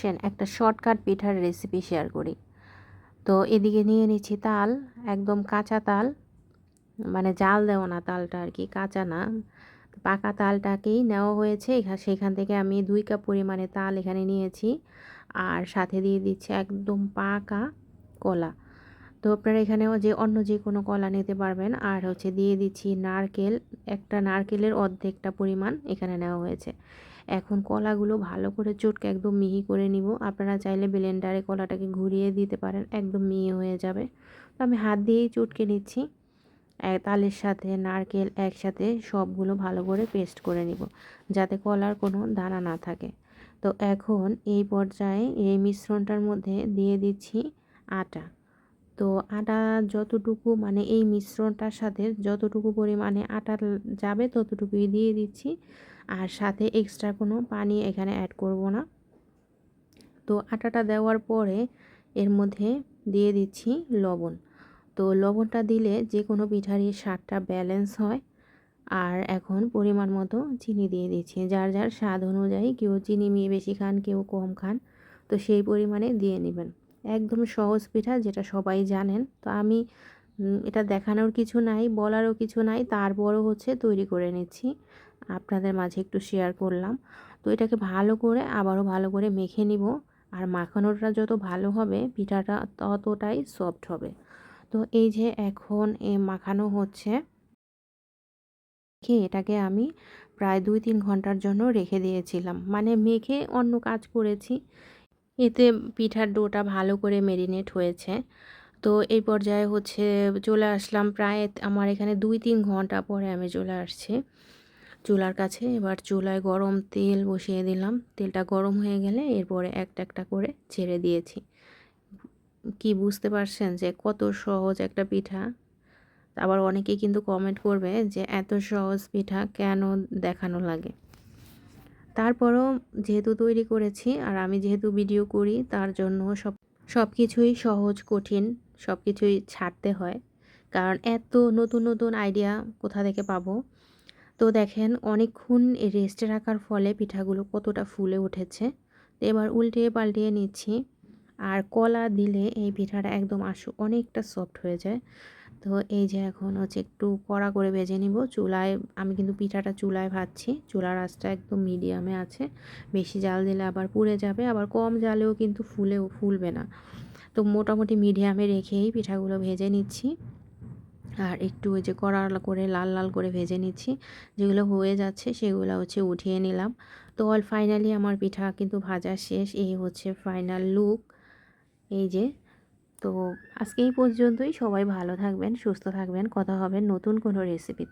আসছেন একটা শর্টকাট পিঠার রেসিপি শেয়ার করি। তো এদিকে নিয়ে নিচ্ছি তাল, একদম কাঁচা তাল মানে জাল দেওয়া না তালটা আর কি, কাঁচা না। পাকা তালটাকেই নেওয়া হয়েছে সেখান থেকে আমি দুই কাপ পরিমাণে তাল এখানে নিয়েছি আর সাথে দিয়ে দিচ্ছি একদম পাকা কলা। তো আপনারা এখানেও যে অন্য যে কোনো কলা নিতে পারবেন আর হচ্ছে দিয়ে দিচ্ছি নারকেল, একটা নারকেলের অর্ধেকটা পরিমাণ এখানে নেওয়া হয়েছে। এখন কলাগুলো ভালো করে চটকে একদম মিহি করে নিব। আপনারা চাইলে ব্লেন্ডারে কলাটাকে ঘুরিয়ে দিতে পারেন, একদম মিহি হয়ে যাবে। তো আমি হাত দিয়েই চটকে নিচ্ছি। তালের সাথে, নারকেল একসাথে সবগুলো ভালো করে পেস্ট করে নিব, যাতে কলার কোনো দানা না থাকে। তো এখন এই পর্যায়ে এই মিশ্রণটার মধ্যে দিয়ে দিচ্ছি আটা। তো আটা যতটুকু মানে এই মিশ্রণটার সাথে যতটুকু পরিমাণে আটা যাবে ততটুকুই দিয়ে দিচ্ছি। আর সাথে এক্সট্রা কোনো পানি এখানে অ্যাড করব না। তো আটাটা দেওয়ার পরে এর মধ্যে দিয়ে দিচ্ছি লবণ। তো লবণটা দিলে যে কোনো পিঠারই স্বাদটা ব্যালেন্স হয়। আর এখন পরিমাণ মতো চিনি দিয়ে দিচ্ছি। যার যার স্বাদ অনুযায়ী কেউ চিনি মিয়ে বেশি খান, কেউ কম খান, তো সেই পরিমাণে দিয়ে নেবেন। একদম সহজ পিঠা, যেটা সবাই জানেন। তো আমি এটা দেখানোর কিছু নাই, বলারও কিছু নাই, তারপরও হচ্ছে তৈরি করে নিচ্ছি। আপনাদের মাঝে একটু শেয়ার করলাম। তো এটাকে ভালো করে, আবারও ভালো করে মেখে নিব। আর মাখানোটা যত ভালো হবে, পিঠাটা ততটাই সফট হবে। তো এই যে এখন এ মাখানো হচ্ছে এটাকে আমি প্রায় দুই তিন ঘণ্টার জন্য রেখে দিয়েছিলাম। মানে মেখে অন্য কাজ করেছি এতে পিঠার ডোটা ভালো করে মেরিনেট হয়েছে। তো এই পর্যায়ে হচ্ছে চলে আসলাম প্রায় আমার এখানে দুই তিন ঘণ্টা পরে আমি চলে আসছি। চুলার কাছে এবার চুলায় গরম তেল বসিয়ে দিলাম। তেলটা গরম হয়ে গেলে এরপরে একটা একটা করে ছেড়ে দিয়েছি। কি বুঝতে পারছেন যে কত সহজ একটা পিঠা? আবার অনেকেই কিন্তু কমেন্ট করবে যে এত সহজ পিঠা কেন দেখানো লাগে? তারপরও যেহেতু তৈরি করেছি আর আমি যেহেতু ভিডিও করি, তার জন্য সব সব কিছুই সহজ, কঠিন সব কিছুই ছাড়তে হয়। কারণ এত নতুন নতুন আইডিয়া কোথা থেকে পাবো? তো দেখেন, অনেকক্ষণ রেস্টে রাখার ফলে পিঠাগুলো কতটা ফুলে উঠেছে। এবার উল্টিয়ে পাল্টিয়ে নিচ্ছি। আর কলা দিলে এই পিঠাটা একদম আসু অনেকটা সফট হয়ে যায়। তো এই যে এখন হচ্ছে একটু কড়া করে ভেজে নিব। চুলায়, আমি কিন্তু পিঠাটা চুলায় ভাজছি। চুলার আঁচটা একদম মিডিয়ামে আছে। বেশি জাল দিলে আবার পুড়ে যাবে। আবার কম জালেও কিন্তু ফুলেও ফুলবে না। তো মোটামুটি মিডিয়ামে রেখেই পিঠাগুলো ভেজে নিচ্ছি। আর একটু ওই যে কড়া করে লাল লাল করে ভেজে নিচ্ছি। যেগুলো হয়ে যাচ্ছে সেগুলো হচ্ছে উঠিয়ে নিলাম। তো অল ফাইনালি আমার পিঠা কিন্তু ভাজা শেষ। এই হচ্ছে ফাইনাল লুক এই যে, তো আজকে এই পর্যন্তই। সবাই ভালো থাকবেন, সুস্থ থাকবেন। কথা হবে নতুন কোনো রেসিপি